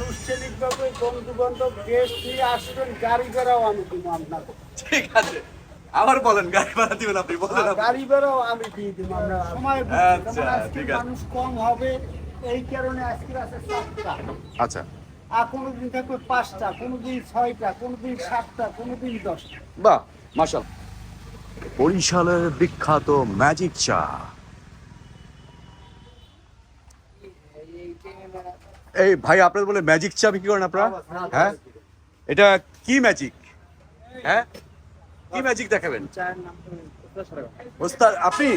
আনুষ্ঠানিকভাবে বন্ধু বান্ধব গেস্ট নিয়ে আসবেন গাড়ি ভাড়াও আমি দিব আপনাকে ঠিক আছে। আবার বলেন গাড়ি ভাড়া দিবেন আপনি বলেন গাড়ি ভাড়াও আমি দিয়ে দিব আমরা সময় আচ্ছা, আজকে ঠিক আছে। মানুষ কম হবে এই কারণে আজকে আছে সাতটা। আচ্ছা। আর কোনোদিন থাকবে পাঁচটা কোনোদিন ছয়টা কোনোদিন সাতটা কোনোদিন দশটা। বাহ মাশাল বরিশালের বিখ্যাত ম্যাজিক চা। এই ভাই আপনার বলে ম্যাজিক চা বিক্রি করেন আপনারা? হ্যাঁ? এটা কি ম্যাজিক হ্যাঁ? কি ম্যাজিক দেখাবেন? ওস্তাদ আপনি?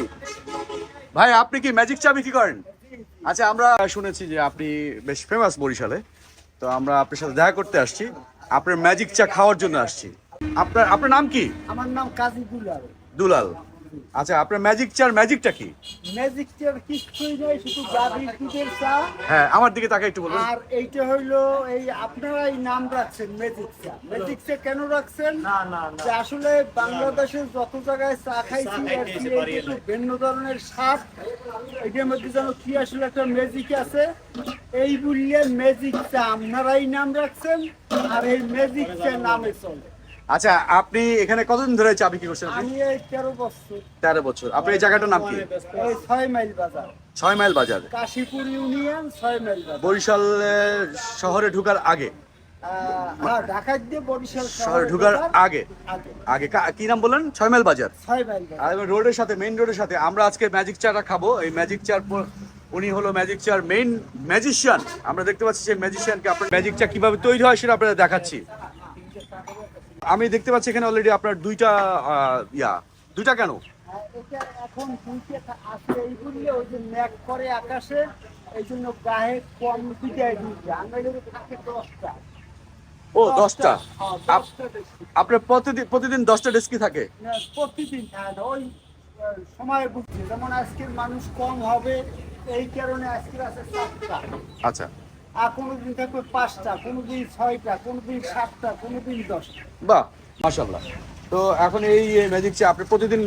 ভাই আপনি কি ম্যাজিক চা বিক্রি করেন? আচ্ছা আমরা শুনেছি যে আপনি বেশ ফেমাস বরিশালে। তো আমরা আপনার সাথে দেখা করতে আসছি। আপনার ম্যাজিক চা খাওয়ার জন্য আসছি। আপনার আপনার নাম কি? আমার নাম কাজী দুলাল। দুলাল। আচ্ছা আপনার ম্যাজিক চার ম্যাজিকটা কি? ম্যাজিক চেয়ার কিছুই নয় শুধু গাভীর দুধের চা। হ্যাঁ আমার দিকে তাকে একটু বলুন। আর এইটা হইল এই আপনারাই নাম রাখছেন ম্যাজিক চা ম্যাজিক চা কেন রাখছেন? না না যে আসলে বাংলাদেশের যত জায়গায় চা খাইছি আর কি এই একটু ভিন্ন ধরনের স্বাদ। এটার মধ্যে যেন কি আসলে একটা ম্যাজিক আছে এই বললে ম্যাজিক চা। আপনারাই নাম রাখছেন আর এই ম্যাজিক চা নামে চলে। আচ্ছা আপনি এখানে কতদিন ধরে চা বিক্রি করছেন আমি এই তেরো বছর। তেরো বছর। আপনার এই জায়গাটার নাম কি? এই ছয় মাইল বাজার। ছয় মাইল বাজার। কাশীপুর ইউনিয়ন ছয় মাইল বাজার। বরিশাল শহরে ঢুকার আগে? হ্যাঁ ঢাকা দিয়ে বরিশাল শহরে ঢোকার আগে? আগে। কি নাম বললেন? ছয় মাইল বাজার? ছয় মাইল বাজার। আর রোডের সাথে মেইন রোডের সাথে আমরা আজকে ম্যাজিক চাটা খাব। এই ম্যাজিক চার উনি হলো ম্যাজিক চার মেইন ম্যাজিশিয়ান আমরা দেখতে পাচ্ছি সেই ম্যাজিশিয়ানকে আপনার ম্যাজিক চা কীভাবে তৈরি হয় সেটা আপনাদের দেখাচ্ছি। আমি দেখতে পাচ্ছি এখানে অলরেডি আপনার দুইটা ইয়া। দুইটা কেন? এখন এই ওই যে ম্যাক করে আকাশে এই জন্য কম দশটা। ও দশটা। আপনার প্রতিদিন প্রতিদিন দশটা ডেস্কি থাকে? প্রতিদিন ওই সময় বুঝছে যেমন আজকের মানুষ কম হবে এই কারণে আজকের আছে আচ্ছা। আর কোনোদিন থাকবে পাঁচটা কোনোদিন ছয়টা কোনোদিন সাতটা কোনোদিন দশটা। বাহ মাশাল্লাহ তো এখন এই ম্যাজিক চা আপনি প্রতিদিন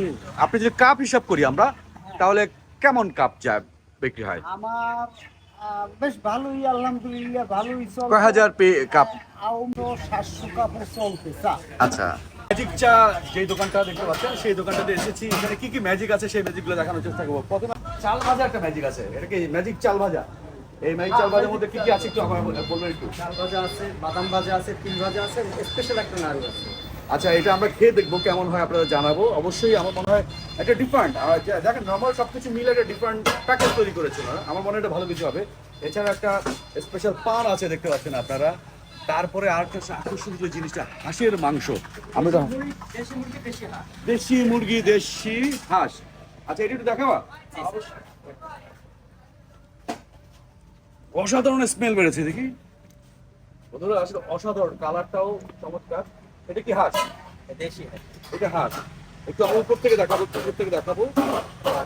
আপনি যদি কাপ হিসাব করি আমরা তাহলে কেমন কাপ চা বিক্রি হয়? আমার বেশ ভালোই আলহামদুলিল্লাহ ভালোই চল কয় হাজার পে কাপ সাতশো কাপড় চলতে চা। আচ্ছা। ম্যাজিক চা যে দোকানটা দেখতে পাচ্ছেন সেই দোকানটাতে এসেছি। এখানে কি কি ম্যাজিক আছে সেই ম্যাজিকগুলো দেখানোর চেষ্টা করব। প্রথমে চাল ভাজা একটা ম্যাজিক আছে। এটা কি ম্যাজিক চাল ভাজা এই ম্যাজিক চাল ভাজার মধ্যে কি কি আছে একটু আমার বলবেন একটু। চাল ভাজা আছে বাদাম ভাজা আছে তিল ভাজা আছে স্পেশাল একটা নাড়ু আছে। আচ্ছা এটা আমরা খেয়ে দেখব কেমন হয় আপনারা জানাব। অবশ্যই আমার মনে হয় একটা ডিফারেন্ট দেখেন নর্মাল সবকিছু মিলে একটা ডিফারেন্ট প্যাকেজ তৈরি করেছিল আমার মনে হয় এটা ভালো কিছু হবে। এছাড়া একটা স্পেশাল পান আছে দেখতে পাচ্ছেন আপনারা। তারপরে আর একটা আকর্ষণ যে জিনিসটা হাঁসের মাংস। আমরা তো দেশি মুরগি দেশি হাঁস। দেশি মুরগি দেশি হাঁস। আচ্ছা এটা একটু দেখাবা? অসাধারণ স্মেল বেড়েছে দেখি। বন্ধুরা আসলে অসাধারণ কালারটাও চমৎকার। এটা কি হাঁস? দেশি এটা হাঁস। একটু আমার উপর থেকে দেখাবো একটু উপর থেকে দেখাবো।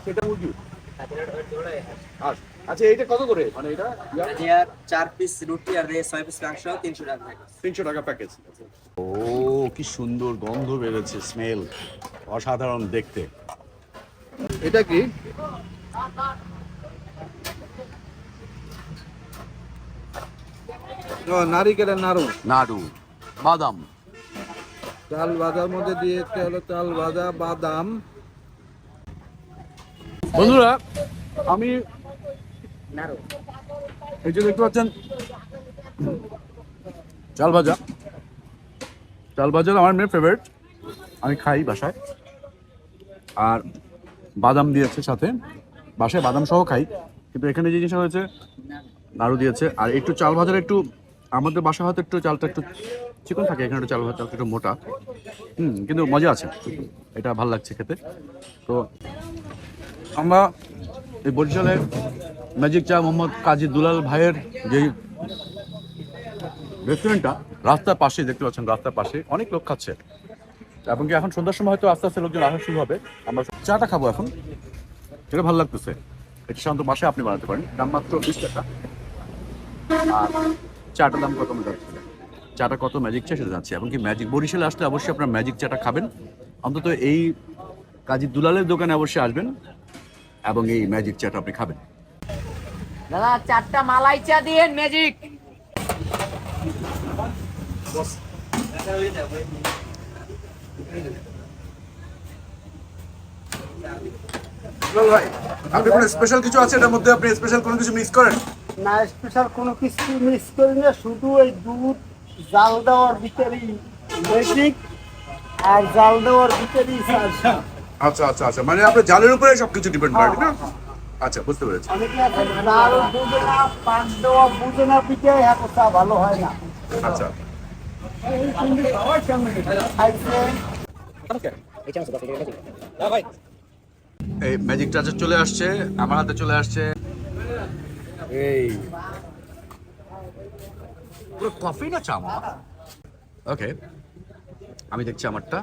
সেটা মুরগি। হাঁস। আচ্ছা এটা কত করে? মানে এটা? চার পিস রুটি আর রে ছয় পিস মাংস তিনশো টাকা তিনশো টাকা প্যাকেজ ও কি সুন্দর গন্ধ বেরোচ্ছে স্মেল অসাধারণ দেখতে। এটা কি? নারিকেলের নাড়ু। নাড়ু বাদাম। চাল ভাজার মধ্যে দিয়েছে হলো চাল ভাজা বাদাম। বন্ধুরা আমি নাড়ু এই যে দেখতে পাচ্ছেন চাল ভাজা। চাল ভাজা আমার মেয়ে ফেভারিট আমি খাই বাসায়। আর বাদাম দিয়েছে সাথে। বাসায় বাদাম সহ খাই। কিন্তু এখানে যে জিনিসটা হয়েছে নাড়ু দিয়েছে। আর একটু চাল ভাজার একটু আমাদের বাসা হয়তো একটু চালটা একটু চিকন থাকে, এখানে চাল চালটা একটু মোটা। হুম, কিন্তু মজা আছে। এটা ভালো লাগছে খেতে। তো আমরা এই বরিশালের ম্যাজিক চা মোহাম্মদ কাজী দুলাল ভাইয়ের যে রেস্টুরেন্টটা রাস্তার পাশে দেখতে পাচ্ছেন, রাস্তার পাশে অনেক লোক খাচ্ছে। এবং কি এখন সন্ধ্যার সময় হয়তো আস্তে আস্তে লোকজন আসা শুরু হবে। আমরা চাটা খাব এখন। এটা ভালো লাগতেছে। এটা সাধারণত বাসায় আপনি বানাতে পারেন। দাম মাত্র বিশ টাকা। আর চাটার দাম কত যাচ্ছে চাটা কত ম্যাজিক চা সেটা যাচ্ছে এবং কি ম্যাজিক বরিশালে আসলে অবশ্যই আপনার ম্যাজিক চাটা খাবেন। অন্তত এই কাজী দুলালের দোকানে অবশ্যই আসবেন এবং এই ম্যাজিক চাটা আপনি খাবেন। দাদা চারটা মালাই চা দিয়ে ম্যাজিক আপনি কোনো স্পেশাল কিছু আছে? এটার মধ্যে আপনি স্পেশাল কোনো কিছু মিস করেন? না স্পেশাল কোনো কিছু মিস করি না শুধু ওই দুধ জাল দেওয়ার ভিতরেই ম্যাজিক আর জাল দেওয়ার ভিতরেই আচ্ছা আচ্ছা আচ্ছা মানে আপনার জালের উপরে সবকিছু ডিপেন্ড করে না? আচ্ছা বুঝতে পেরেছি। অনেকে আছে জাল বুঝে না পাক দেওয়া বুঝে না পিঠে হ্যাঁ চা ভালো হয় না। আচ্ছা। এই ম্যাজিক টাচার চলে আসছে আমার হাতে চলে আসছে। এই। পুরো কফি না চা ওকে আমি দেখছি আমারটা।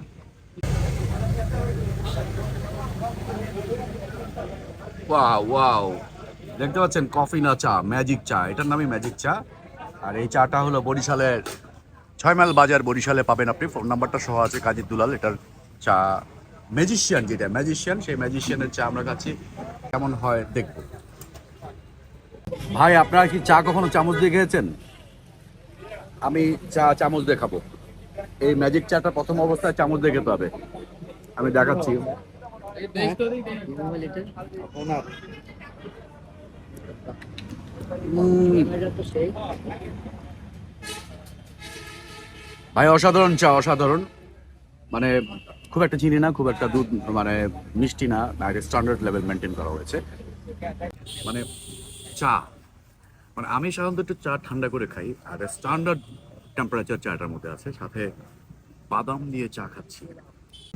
ওয়াও দেখতে পাচ্ছেন কফি না চা ম্যাজিক চা। এটার নামই ম্যাজিক চা। আর এই চাটা হলো বরিশালের ছয় মাইল বাজার বরিশালে পাবেন আপনি। ফোন নাম্বারটা সহ আছে কাজী দুলাল, এটার চা। ম্যাজিশিয়ান যেটা ম্যাজিশিয়ান সেই ম্যাজিশিয়ানের চা আমরা খাচ্ছি। কেমন হয় দেখব। ভাই আপনারা কি চা কখনো চামচ দিয়ে খেয়েছেন? আমি চা চামচ দিয়ে খাব। এই ম্যাজিক চাটা প্রথম অবস্থায় চামচ দিয়ে খেতে হবে। আমি দেখাচ্ছি। ভাই অসাধারণ চা অসাধারণ। মানে খুব একটা চিনি না খুব একটা দুধ মানে মিষ্টি না। স্ট্যান্ডার্ড লেভেল মেনটেন করা হয়েছে। মানে চা। মানে আমি সাধারণত একটু চা ঠান্ডা করে খাই আর স্ট্যান্ডার্ড টেম্পারেচার চাটার মধ্যে আছে সাথে বাদাম দিয়ে চা খাচ্ছি।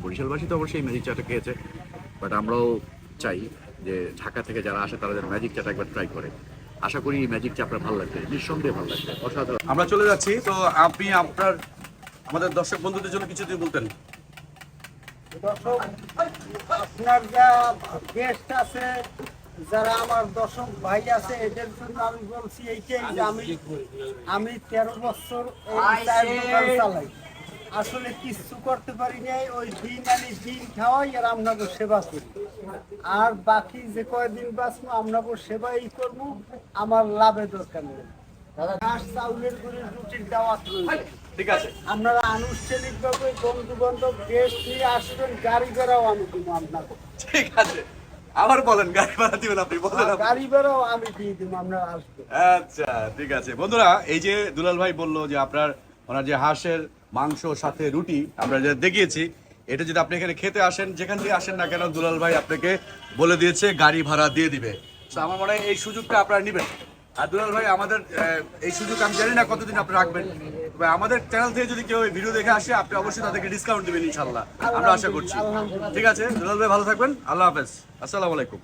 বরিশালবাসী তো অবশ্যই ম্যাজিক চাটা খেয়েছে বাট আমরাও চাই যে ঢাকা থেকে যারা আসে তারা যেন ম্যাজিক চাটা একবার ট্রাই করে। আশা করি ম্যাজিক চা আপনার ভালো লাগবে নিঃসন্দেহে ভালো লাগবে অসাধারণ। আমরা চলে যাচ্ছি তো আপনি আপনার আমাদের দর্শক বন্ধুদের জন্য কিছু দিয়ে বলতেন। দর্শক আপনার যা গেস্ট আছে যারা আমার দর্শক ভাই আছে এদের জন্য আমি বলছি এইটাই যে আমি আমি তেরো বছর চালাই। আসলে কিচ্ছু করতে পারি নাই ওই দিন আমি দিন খাওয়াই আর আপনাকে সেবা করি। আর বাকি যে কয়দিন বাঁচবো আপনাকে সেবাই করব আমার লাভের দরকার নেই। ঘাস চাউলের গুঁড়ির রুটির দাওয়াত রয়েছে ঠিক আছে। আপনারা আনুষ্ঠানিকভাবে বন্ধু বান্ধব গেস্ট নিয়ে আসবেন গাড়ি ভাড়াও আমি দিব আপনাকে ঠিক আছে। আবার বলেন গাড়ি ভাড়া দিবেন আপনি বলেন গাড়ি ভাড়াও আমি দিয়ে দিব আমরা আসব। আচ্ছা ঠিক আছে। বন্ধুরা এই যে দুলাল ভাই বলল যে আপনার ওনার যে হাঁসের মাংস সাথে রুটি আমরা যেটা দেখিয়েছি এটা যদি আপনি এখানে খেতে আসেন যেখান থেকে আসেন না কেন দুলাল ভাই আপনাকে বলে দিয়েছে গাড়ি ভাড়া দিয়ে দিবে। তো আমার মনে হয় এই সুযোগটা আপনারা নেবেন। আর ভাই, আমাদের এই সুযোগ আমি জানি না কতদিন আপনি রাখবেন। তবে আমাদের চ্যানেল থেকে যদি কেউ ভিডিও দেখে আসে, আপনি অবশ্যই তাদেরকে ডিসকাউন্ট দেবেন ইনশাল্লাহ আমরা আশা করছি। ঠিক আছে দুলাল ভাই, ভালো থাকবেন। আল্লাহ হাফেজ। আসসালামু আলাইকুম।